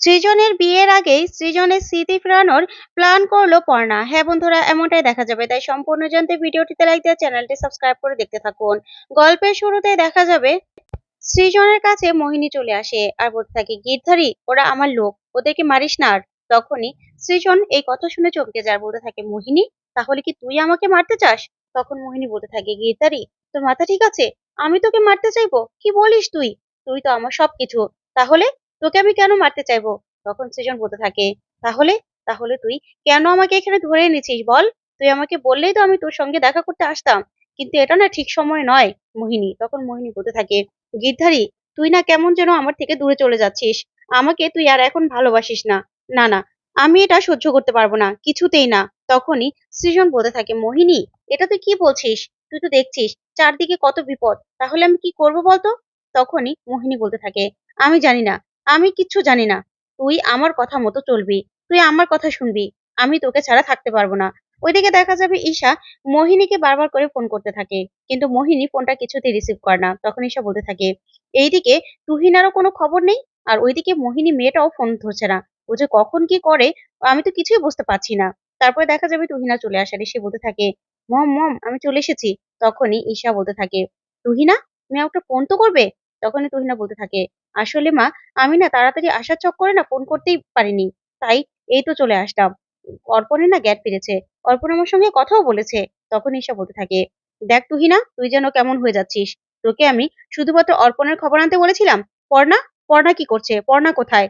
সৃজনের বিয়ের আগেই সৃজনের স্মৃতি ফেরানোর প্ল্যান করল পর্ণা। হ্যাঁ বন্ধুরা, এমনটাই দেখা যাবে। তাই সম্পূর্ণ জানতে ভিডিওটিতে লাইক দিয়ে চ্যানেলটি সাবস্ক্রাইব করে দেখতে থাকুন। গল্পের শুরুতে দেখা যাবে, সৃজনের কাছে মোহিনী চলে আসে আর বলতে থাকে, গিরধারী, ওরা আমার লোক, ওদেরকে মারিস না আর। তখনই সৃজন এই কথা শুনে চমকে যায় বলতে থাকে, মোহিনী, তাহলে কি তুই আমাকে মারতে চাস? তখন মোহিনী বলতে থাকে, গিরধারী, তোর মাথা ঠিক আছে? আমি তোকে মারতে চাইব? কি বলিস তুই? তুই তো আমার সবকিছু। তাহলে তোকে আমি কেন মারতে চাইব? তখন সৃজন বলতে থাকে, তাহলে তাহলে তুই কেন আমাকে এখানে ধরে এনেছিস বল? তুই আমাকে বললেই তো আমি তোর সঙ্গে দেখা করতে আসতাম। কিন্তু এটা না ঠিক সময় নয়, মোহিনী। তখন মোহিনী বলতে থাকে গিরধারী তুই না কেমন যেন আমার থেকে দূরে চলে যাচ্ছিস। আমাকে তুই আর এখন ভালোবাসিস না। না না, আমি এটা সহ্য করতে পারব না, কিছুতেই না। তখনই সৃজন বলতে থাকে, মোহিনী, এটা তুই কি বলছিস? তুই তো দেখছিস, চারদিকে কত বিপদ। তাহলে আমি কি করব বলতো? তখনই মোহিনী বলতে থাকে, আমি জানি না আমি কিচ্ছু জানি না। তুই আমার কথা মতো চলবি। তুই আমার কথা শুনবি। আমি তোকে ছাড়া থাকতে পারব না। ওইদিকে দেখা যাবে ঈশা মোহিনীকে বারবার করে ফোন করতে থাকে। কিন্তু মোহিনী ফোনটা কিছুতেই রিসিভ করে না। তখন ঈশা বলতে থাকে, এইদিকে তুহিনারও কোনো খবর নেই? আর ওইদিকে মোহিনী মেয়েটাও ফোন ধরছে না। ও যে কখন কি করে, আমি তো কিছুই বুঝতে পারছি না। তারপরে দেখা যাবে তুহিনা চলে আসার সে বলতে থাকে, মম মম, আমি চলে এসেছি। তখনই ঈশা বলতে থাকে, তুহিনা তুমি একটা ফোন তো করবে? তখনই তুহিনা বলতে থাকে আসলে মা, আমি না তাড়াতাড়ি আসার চক্করে না ফোন করতেই পারিনি। তাই এই তো চলে আসলাম। অর্পণের না গ্যাট ফিরেছে। অর্পণ আমার সঙ্গে কথাও বলেছে। তখন ঈশা বলতে থাকে, দেখ তুহিনা, তুই যেন কেমন হয়ে যাচ্ছিস? তোকে আমি শুধুমাত্র অর্পণের খবর আনতে বলেছিলাম? পর্ণা? পর্ণা কি করছে? পর্ণা কোথায়?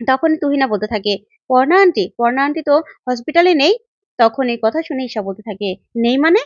তখন তুহিনা বলতে থাকে, পর্ণা আন্টি পর্ণা আন্টি তো হসপিটালে নেই? তখন এই কথা শুনে ঈশা বলতে থাকে, নেই মানে?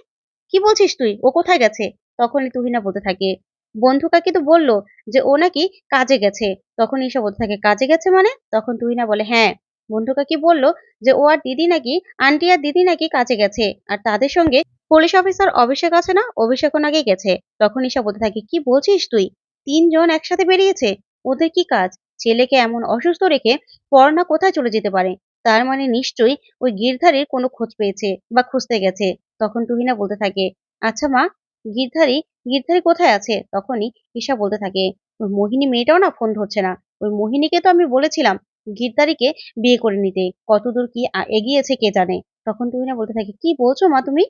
কি বলছিস তুই? ও কোথায় গেছে? তখনই তুহিনা বলতে থাকে বন্ধু কাকি তো বলল যে ও নাকি কাজে গেছে। তখন ঈশা বলতে থাকে, কাজে গেছে মানে? তখন তুহিনা বলে হ্যাঁ। বন্ধু কাকি বলল যে, ও আর দিদি নাকি, আন্টি আর দিদি নাকি কাজে গেছে, আর তাদের সঙ্গে পুলিশ অফিসার অভিষেক আছে না অভিষেক নাকি গেছে। তখন ঈশা বলতে থাকে, কি বলছিস তুই? তিনজন একসাথে বেরিয়েছে, ওদের কি কাজ? ছেলেকে এমন অসুস্থ রেখে পড়না কোথায় চলে যেতে পারে? তার মানে নিশ্চয়ই ওই গিরধারীর কোনো খোঁজ পেয়েছে বা খুঁজতে গেছে। তখন তুহিনা বলতে থাকে আচ্ছা মা, গিরধারী গিরধারী কোথায় আছে? তখনই ঈশা বলতে থাকে, ওই মোহিনী মেয়েটাও না ফোন ধরছে না? ওই মোহিনীকে তো আমি বলেছিলাম গিরধারীকে বিয়ে করে নিতে। কতদূর কি এগিয়েছে কে জানে? তখন তুহিনা বলতে থাকে, কি বলছো মা তুমি?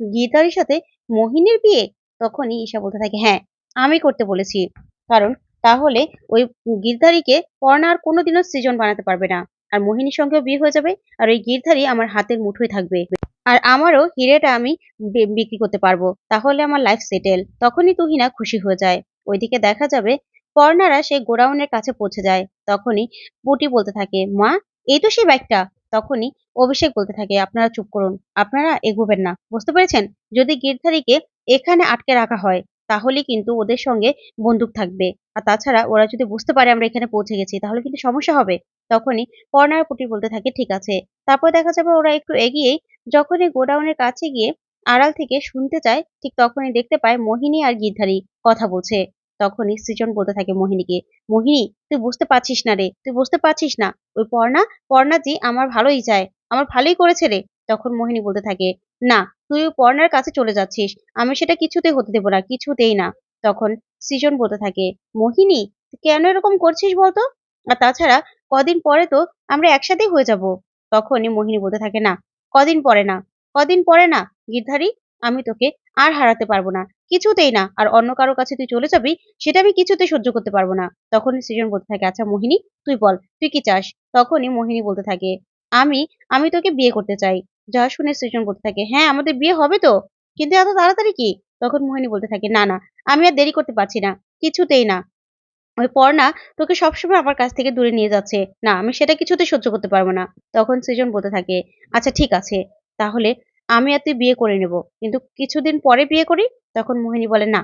গীতারির সাথে মোহিনীর বিয়ে? তখনই ঈশা বলতে থাকে হ্যাঁ আমি করতে বলেছি। কারণ তাহলে ওই গিরধারীকে পর্ণা আর কোনোদিনও সৃজন বানাতে পারবে না। আর মোহিনীর সঙ্গেও বিয়ে হয়ে যাবে। আর ওই গিরধারী আমার হাতের মুঠোয় থাকবে। আর আমারও হিরেটা আমি বিক্রি করতে পারব, তাহলে আমার লাইফ সেটেল তখনই তুহিনা খুশি হয়ে যায়। ওইদিকে দেখা যাবে পর্ণারা সেই গোডাউনের কাছে পৌঁছে যায়। তখনই পুটি বলতে থাকে, মা, এই তো সেই বাইকটা তখনই অভিষেক বলতে থাকে, আপনারা চুপ করুন, আপনারা এগোবেন না। বুঝতে পেরেছেন? যদি গিরধারীকে এখানে আটকে রাখা হয় তাহলে কিন্তু ওদের সঙ্গে বন্দুক থাকবে। আর তাছাড়া ওরা যদি বুঝতে পারে আমরা এখানে পৌঁছে গেছি, তাহলে কিন্তু সমস্যা হবে। তখনই কর্নার পুটি বলতে থাকে, ঠিক আছে। তারপর দেখা যাবে ওরা একটু এগিয়েই যখনই গোডাউনের কাছে গিয়ে আড়াল থেকে শুনতে চায়, ঠিক তখনই দেখতে পায় মোহিনী আর গিরধারী কথা বলছে। তখনই সৃজন বলতে থাকে মোহিনীকে, মোহিনী, তুই বুঝতে পারছিস না রে, তুই বুঝতে পারছিস না। ওই পর্ণা, পর্ণাজি আমার ভালোই চায়, আমার ভালোই করেছে রে। তখন মোহিনী বলতে থাকে, না, তুই ওই পর্ণার কাছে চলে যাচ্ছিস, আমি সেটা কিছুতেই হতে দেবো না, কিছুতেই না। তখন সৃজন বলতে থাকে, মোহিনী কেন এরকম করছিস বলতো? আর তাছাড়া কদিন পরে তো আমরা একসাথেই হয়ে যাব। তখনই মোহিনী বলতে থাকে, না কদিন পরে না, কদিন পরে না, গিরধারী, আমি তোকে আর হারাতে পারব না। কিছুতেই না, আর অন্য কারোর কাছে তুই চলে যাবি, সেটা আমি কিছুতে সহ্য করতে পারব না। তখনই সৃজন বলতে থাকে আচ্ছা মোহিনী, তুই বল, তুই কি চাস? তখনই মোহিনী বলতে থাকে, আমি আমি তোকে বিয়ে করতে চাই। যা শুনে সৃজন বলতে থাকে হ্যাঁ আমাদের বিয়ে হবে তো, কিন্তু এত তাড়াতাড়ি কি? তখন মোহিনী বলতে থাকে, না না, আমি আর দেরি করতে পারছি না, কিছুতেই না। ওই পর্ণা তোকে সবসময় আমার কাছ থেকে দূরে নিয়ে যাচ্ছে। না, আমি সেটা কিছুতে সহ্য করতে পারব না। তখন সৃজন বলতে থাকে আচ্ছা ঠিক আছে, তাহলে আমি আর তুই বিয়ে করে নেব। কিন্তু কিছুদিন পরে বিয়ে করি? তখন মোহিনী বলে, না,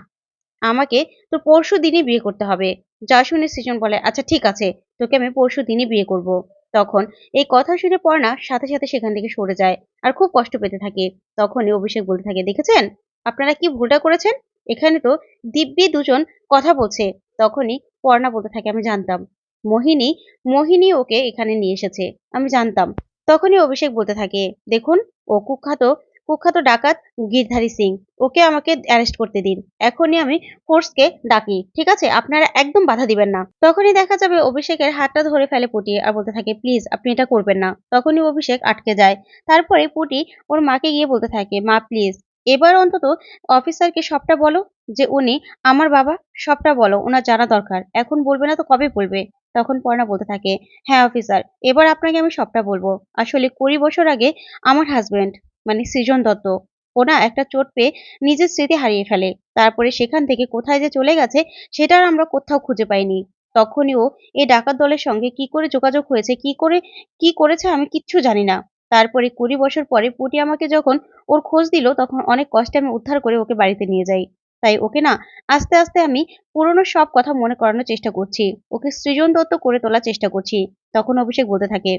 আমাকে তো পরশু দিনই বিয়ে করতে হবে। যা শুনে সৃজন বলে আচ্ছা ঠিক আছে, তোকে আমি পরশু দিনই বিয়ে করব। তখন এই কথা শুনে পর্ণা সাথে সাথে সেখান থেকে সরে যায় আর খুব কষ্ট পেতে থাকে। তখনই অভিষেক বলতে থাকে, দেখেছেন? আপনারা কি ভুলটা করেছেন? এখানে তো দিব্যি দুজন কথা বলছে। তখনই পর্ণা বলতে থাকে, আমি জানতাম। মোহিনী? মোহিনী ওকে এখানে নিয়ে এসেছে। আমি জানতাম। তখনই অভিষেক বলতে থাকে, দেখুন, ও কুখ্যাত কুখ্যাত ডাকাত গিরধারী সিং। ওকে আমাকে অ্যারেস্ট করতে দিন। এখনই আমি ফোর্সকে ডাকি, ঠিক আছে? আপনারা একদম বাধা দিবেন না। তখনই দেখা যাবে অভিষেকের হাতটা ধরে ফেলে পুটি আর বলতে থাকে, প্লিজ, আপনি এটা করবেন না। তখনই অভিষেক আটকে যায়। তারপরে পুটি ওর মাকে গিয়ে বলতে থাকে, মা, প্লিজ এবার অন্তত অফিসারকে সবটা বলো যে উনি আমার বাবা সবটা বলো ওনার জানা দরকার। এখন বলবে না তো কবে বলবে? তখন পর্ণা বলতে থাকে হ্যাঁ অফিসার, এবার আপনাকে আমি সবটা বলব। আসলে কুড়ি বছর আগে আমার হাজবেন্ড মানে সৃজন দত্ত, ওনা একটা চোট পেয়ে নিজের স্মৃতি হারিয়ে ফেলে। তারপরে সেখান থেকে কোথায় যে চলে গেছে, সেটা আমরা কোথাও খুঁজে পাইনি। তখনই ও এই ডাকাত দলের সঙ্গে কি করে যোগাযোগ হয়েছে, কি করে, কি করেছে আমি কিচ্ছু জানি না। তারপরে কুড়ি বছর পরে পুটি আমাকে যখন ওর খোঁজ দিল, তখন অনেক কষ্টে আমি উদ্ধার করে ওকে বাড়িতে নিয়ে যাই। তাই ওকে না আস্তে আস্তে আমি পুরনো সব কথা মনে করানোর চেষ্টা করছি। ওকে সৃজন দত্ত করে তোলার চেষ্টা করছি। তখন অভিষেক বলতে থাকে,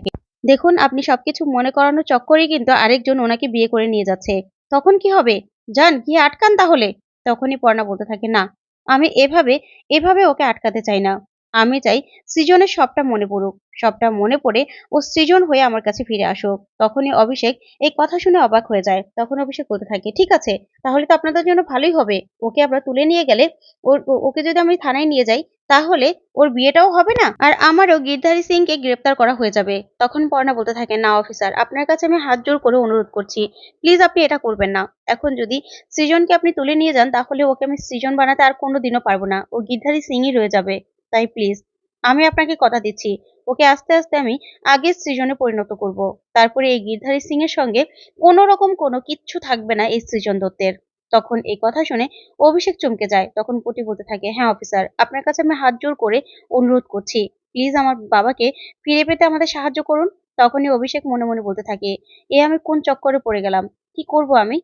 দেখুন, আপনি সবকিছু মনে করানোর চক্করেই কিন্তু আরেকজন ওনাকে বিয়ে করে নিয়ে যাচ্ছে। তখন কি হবে? যান, গিয়ে আটকান তাহলে। তখনই পর্ণা বলতে থাকে, না, আমি এভাবে এভাবে ওকে আটকাতে চাই না। আমি চাই সৃজনের সবটা মনে পড়ুক, সবটা মনে পড়ে ও সৃজন হয়ে আমার কাছে ফিরে আসুক। তখনই অভিষেক এই কথা শুনে অবাক হয়ে যায়। তখন অভিষেক বলতে থাকে, ঠিক আছে, তাহলে তো আপনাদের জন্য ভালোই হবে। ওকে আমরা তুলে নিয়ে গেলে ওর ওকে যদি আমি থানায় নিয়ে যাই, তাহলে ওর বিয়েটাও হবে না? আর আমারও গিরধারী সিংকে গ্রেপ্তার করা হয়ে যাবে। তখন পর্ণা বলতে থাকে, না, অফিসার, আপনার কাছে আমি হাত জোর করে অনুরোধ করছি। প্লিজ আপনি এটা করবেন না। এখন যদি সৃজনকে আপনি তুলে নিয়ে যান, তাহলে ওকে আমি সৃজন বানাতে আর কোনো দিনও পারব না। ও গিরধারী সিংই রয়ে যাবে। তাই প্লিজ আমি আপনাকে কথা দিচ্ছি। ওকে আস্তে আস্তে আমি আগের সৃজনে পরিণত করব। তারপরে এই গিরধারী সিং এর সঙ্গে কোনো রকম কোনো কিচ্ছু থাকবে না এই সৃজন দত্তের। তখন এই কথা শুনে অভিষেক চমকে যায়। তখন পুটি বলতে থাকে হ্যাঁ অফিসার আপনার কাছে আমি হাত জোর করে অনুরোধ করছি। প্লিজ আমার বাবাকে ফিরে পেতে আমাদের সাহায্য করুন। তখনই অভিষেক মনে মনে বলতে থাকে, এ আমি কোন চক্করে পড়ে গেলাম? কি করব আমি?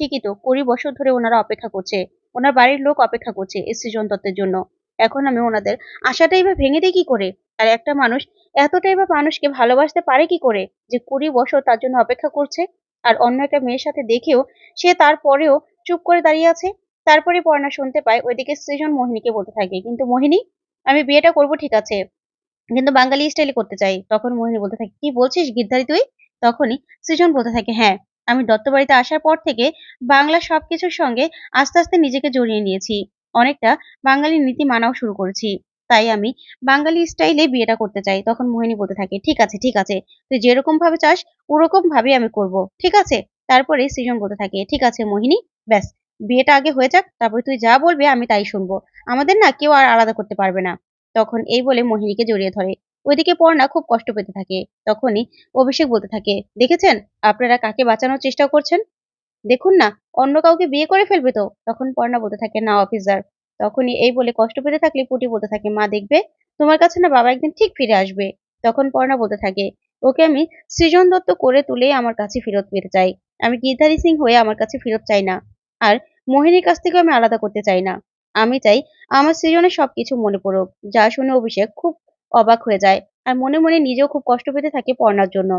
ঠিকই তো, কুড়ি বছর ধরে ওনারা অপেক্ষা করছে। ওনার বাড়ির লোক অপেক্ষা করছে এই সৃজন দত্তের জন্য। এখন আমি ওনাদের আশাটাই বা ভেঙে দিই কি করে? আর একটা মানুষ এতটাই বা মানুষকে ভালোবাসতে পারে কি করে? যে কুড়ি বছর তার জন্য অপেক্ষা করছে। আর অন্য একটা মেয়ের সাথে দেখেও সে তারপরেও চুপ করে দাঁড়িয়ে আছে। তারপরে পর্ণা শুনতে পায়, ওইদিকে সৃজন মোহিনীকে বলতে থাকে, কিন্তু মোহিনী, আমি বিয়েটা করব ঠিক আছে, কিন্তু বাঙালি স্টাইলে করতে চাই। তখন মোহিনী বলতে থাকে, কি বলছিস গিরধারী তুই? তখনই সৃজন বলতে থাকে হ্যাঁ আমি দত্ত বাড়িতে আসার পর থেকে বাংলা সবকিছুর সঙ্গে আস্তে আস্তে নিজেকে জড়িয়ে নিয়েছি। অনেকটা বাঙালি নীতি মানাও শুরু করেছি। তাই আমি বাঙালি স্টাইলে বিয়েটা করতে চাই, তখন মোহিনী বলতে থাকে, ঠিক আছে ঠিক আছে, তুই যেরকম ভাবে চাস, ওরকম ভাবে আমি করব, ঠিক আছে? তারপরে সৃজন বলতে থাকে, ঠিক আছে মোহিনী, ব্যাস, বিয়েটা আগে হয়ে যাক, তারপরে তুই যা বলবি, আমি তাই শুনব। আমাদের না কেউ আর আলাদা করতে পারবে না। তখন এই বলে মোহিনীকে জড়িয়ে ধরে। ওইদিকে পর্ণা খুব কষ্ট পেতে থাকে। তখনই অভিষেক বলতে থাকে, দেখেছেন? আপনারা কাকে বাঁচানোর চেষ্টা করছেন? দেখুন না, অন্য কাউকে বিয়ে করে ফেলবে তো? তখন পর্ণা বলতে থাকে, না, অফিসার। তখনই এই বলে কষ্ট পেতে থাকলে পুটি বলতে থাকে, মা, দেখবে, তোমার কাছে না বাবা একদিন ঠিক ফিরে আসবে। তখন পর্ণা বলতে থাকে, ওকে আমি সৃজন দত্ত করে তুলে আমার কাছে ফেরত পেতে চাই। আমি গীতারি সিং হয়ে আমার কাছে ফেরত চাই না। আর মোহিনীর কাছ থেকে আমি আলাদা করতে চাই না। আমি চাই আমার সৃজনের সবকিছু মনে পড়ুক। যা শুনে অভিষেক খুব অবাক হয়ে যায়। আর মনে মনে নিজেও খুব কষ্ট পেতে থাকে পর্ণার জন্য।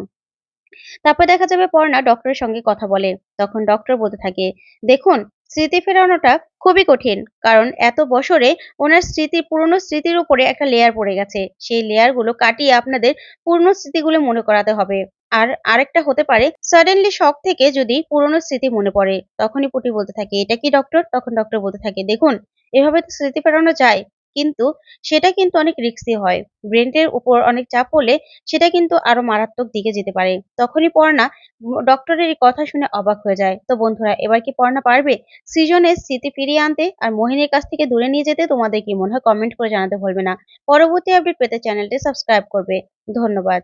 তারপর দেখা যাবে পর্ণা ডক্টরের সঙ্গে কথা বলে। তখন ডক্টর বলতে থাকে, দেখুন, স্মৃতি ফেরানোটা খুবই কঠিন, কারণ এত বছরে ওনার স্মৃতি, পুরনো স্মৃতির উপরে একটা লেয়ার পড়ে গেছে। সেই লেয়ারগুলো কাটিয়ে আপনাদের পুরনো স্মৃতিগুলো মনে করাতে হবে। আর আরেকটা হতে পারে সাডেনলি শক থেকে যদি পুরনো স্মৃতি মনে পড়ে। তখনই পুটি বলতে থাকে, এটা কি ডক্টর তখন ডক্টর বলতে থাকে, দেখুন, এভাবে তো স্মৃতি ফেরানো যায়। কিন্তু সেটা কিন্তু অনেক রিস্কি হয়। ব্রেনের উপর অনেক চাপ পড়লে সেটা কিন্তু আরও মারাত্মক দিকে যেতে পারে। তখনই পর্ণা ডক্টরের কথা শুনে অবাক হয়ে যায়। তো বন্ধুরা, এবার কি পর্ণা পারবে? সৃজনের স্মৃতি ফিরিয়ে আনতে আর মোহিনীর কাছ থেকে দূরে নিয়ে যেতে তোমাদের কি মনে হয়? কমেন্ট করে জানাতে ভুলবে না। পরবর্তী আপডেট পেতে চ্যানেলটি সাবস্ক্রাইব করবে। ধন্যবাদ।